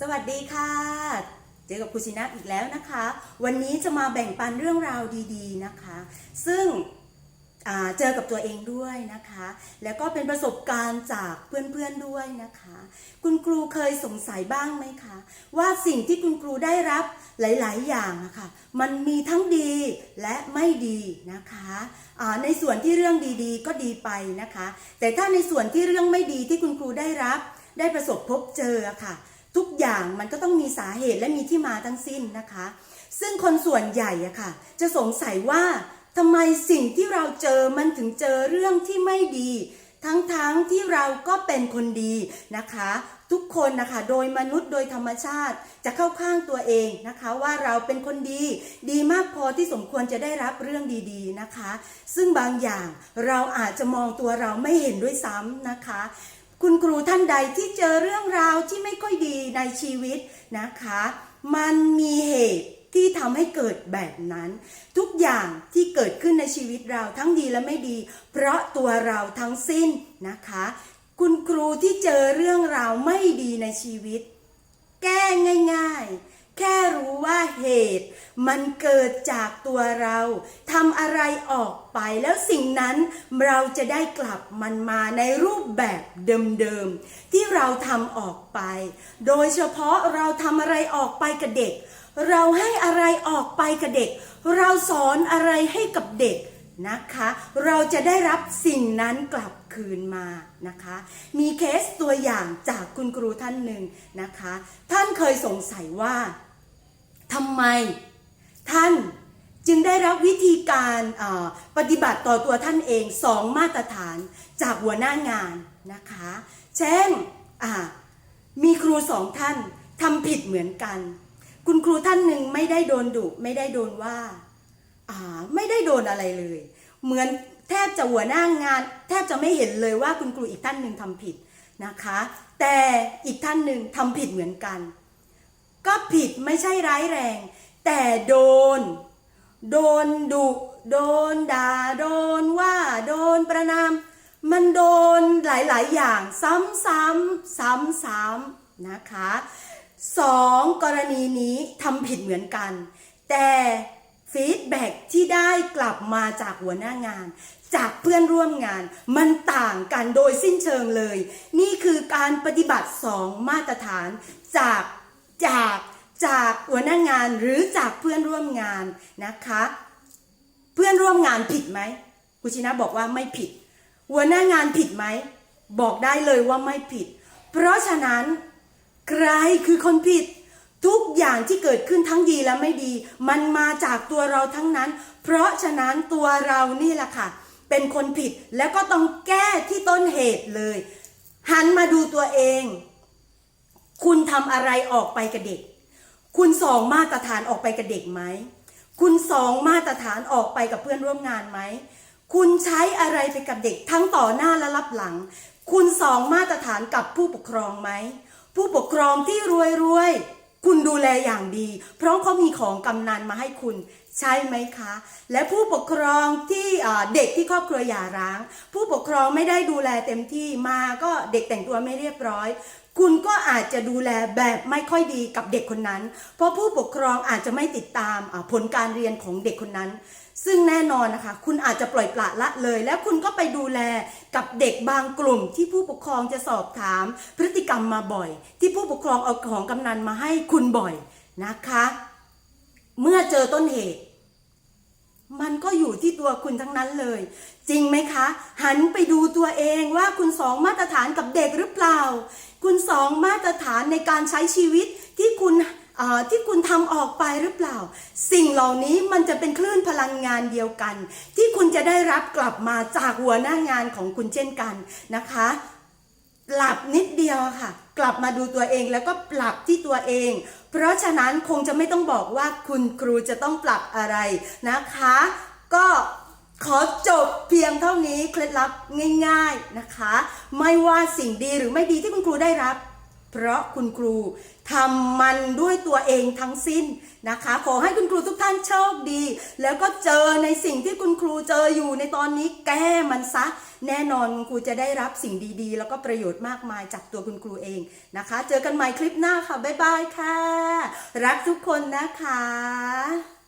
สวัสดีค่ะ เจอกับครูชินะอีกแล้วนะคะ วันนี้จะมาแบ่งปันเรื่องราวดีๆนะคะ ซึ่งเจอกับตัวเองด้วยนะคะ แล้วก็เป็นประสบการณ์จากเพื่อนๆด้วยนะคะ คุณครูเคยสงสัยบ้างไหมคะ ว่าสิ่งที่คุณครูได้รับหลายๆ อย่างะค่ะมันมีทั้งดีและไม่ดีนะคะในส่วนที่เรื่องดีๆ ก็ดีไปนะคะ แต่ถ้าในส่วนที่เรื่องไม่ดีที่คุณครูได้รับ ได้ประสบพบเจอะค่ะ ทุกอย่างมันก็ต้องมีสาเหตุและมีที่มาทั้งสิ้นนะคะ ซึ่งคนส่วนใหญ่อะค่ะ จะสงสัยว่าทำไมสิ่งที่เราเจอมันถึงเจอเรื่องที่ไม่ดี ทั้งๆทที่เราก็เป็นคนดีนะคะ ทุกคนนะคะโดยมนุษย์โดยธรรมชาติจะเข้าข้างตัวเองนะคะ ว่าเราเป็นคนดี ดีมากพอที่สมควรจะได้รับเรื่องดีๆนะคะ ซึ่งบางอย่างเราอาจจะมองตัวเราไม่เห็นด้วยซ้ำนะคะ คุณครูท่านใดที่เจอเรื่องราวที่ไม่ค่อยดีในชีวิตนะคะ มันมีเหตุที่ทำให้เกิดแบบนั้น ทุกอย่างที่เกิดขึ้นในชีวิตเราทั้งดีและไม่ดี เพราะตัวเราทั้งสิ้นนะคะ คุณครูที่เจอเรื่องราวไม่ดีในชีวิต แก้ง่าย ๆ แค่รู้ว่าเหตุ มันเกิดจากตัวเราทำอะไรออกไปแล้วสิ่งนั้นเราจะได้กลับมันมาในรูปแบบเดิมๆ ที่เราทำออกไป โดยเฉพาะเราทำอะไรออกไปกับเด็ก เราให้อะไรออกไปกับเด็ก เราสอนอะไรให้กับเด็ก นะคะ เราจะได้รับสิ่งนั้นกลับคืนมานะคะ มีเคสตัวอย่างจากคุณครูท่านหนึ่งนะคะ ท่านเคยสงสัยว่าทำไมท่านจึงได้รับวิธีการปฏิบัติต่อตัวท่านเองสองมาตรฐานจากหัวหน้างานนะคะ เช่นมีครูสองท่านทำผิดเหมือนกัน คุณครูท่านหนึ่งไม่ได้โดนดุไม่ได้โดนว่า ไม่ได้โดนอะไรเลย เหมือนแทบจะหัวหน้างาน แทบจะไม่เห็นเลยว่าคุณครูอีกท่านหนึ่งทำผิดนะคะ แต่อีกท่านหนึ่งทำผิดเหมือนกัน ก็ผิดไม่ใช่ร้ายแรง แต่โดน โดนดุโดนด่าโดนว่าโดนประนาม มันโดนหลาย ๆ อย่างซ้ำๆซ้ำๆนะคะสองกรณีนี้ทำผิดเหมือนกัน แต่ ฟีดแบ็กที่ได้กลับมาจากหัวหน้างาน จากเพื่อนร่วมงาน มันต่างกันโดยสิ้นเชิงเลย นี่คือการปฏิบัติสองมาตรฐานจากจากจากหัวหน้างานหรือจากเพื่อนร่วมงานนะคะ เพื่อนร่วมงานผิดไหมคุชินะบอกว่าไม่ผิด หัวหน้างานผิดไหมบอกได้เลยว่าไม่ผิด เพราะฉะนั้นใครคือคนผิด ทุกอย่างที่เกิดขึ้นทั้งดีและไม่ดี มันมาจากตัวเราทั้งนั้น เพราะฉะนั้นตัวเรานี่แหละค่ะ เป็นคนผิดแล้วก็ต้องแก้ที่ต้นเหตุเลย หันมาดูตัวเอง คุณทำอะไรออกไปกับเด็ก คุณสองมาตรฐานออกไปกับเด็กไหม คุณสองมาตรฐานออกไปกับเพื่อนร่วมงานไหม คุณใช้อะไรไปกับเด็กทั้งต่อหน้าและรับหลัง คุณสองมาตรฐานกับผู้ปกครองไหม ผู้ปกครองที่รวยรวย คุณดูแลอย่างดี เพราะเขามีของกำนันมาให้คุณใช่ไหมคะ และผู้ปกครองที่เด็กที่ครอบครัวหย่าร้าง ผู้ปกครองไม่ได้ดูแลเต็มที่มาก็เด็กแต่งตัวไม่เรียบร้อย คุณก็อาจจะดูแลแบบไม่ค่อยดีกับเด็กคนนั้น เพราะผู้ปกครองอาจจะไม่ติดตามผลการเรียนของเด็กคนนั้น ซึ่งแน่นอนนะคะ คุณอาจจะปล่อยปละละเลย แล้วคุณก็ไปดูแลกับเด็กบางกลุ่ม ที่ผู้ปกครองจะสอบถาม พฤติกรรมมาบ่อย ที่ผู้ปกครองเอาของกำนันมาให้คุณบ่อยนะคะ เมื่อเจอต้นเหตุ มันก็อยู่ที่ตัวคุณทั้งนั้นเลย จริงไหมคะ หันไปดูตัวเองว่าคุณสองมาตรฐานกับเด็กหรือเปล่า คุณสองมาตรฐานในการใช้ชีวิตที่คุณที่คุณทำออกไปหรือเปล่า สิ่งเหล่านี้มันจะเป็นคลื่นพลังงานเดียวกัน ที่คุณจะได้รับกลับมาจากหัวหน้างานของคุณเช่นกันนะคะ นิดเดียวค่ะ กลับมาดูตัวเองแล้วก็ปรับที่ตัวเอง เพราะฉะนั้นคงจะไม่ต้องบอกว่าคุณครูจะต้องปรับอะไรนะคะ ก็ขอจบเพียงเท่านี้เคล็ดลับง่าย ๆนะคะ ไม่ว่าสิ่งดีหรือไม่ดีที่คุณครูได้รับ เพราะคุณครูทำมันด้วยตัวเองทั้งสิ้นนะคะ ขอให้คุณครูทุกท่านโชคดี แล้วก็เจอในสิ่งที่คุณครูเจออยู่ในตอนนี้แก้มันซะ แน่นอนคุณครูจะได้รับสิ่งดีๆ แล้วก็ประโยชน์มากมายจากตัวคุณครูเองนะคะ เจอกันใหม่คลิปหน้าค่ะ บ๊ายบายค่ะ รักทุกคนนะคะ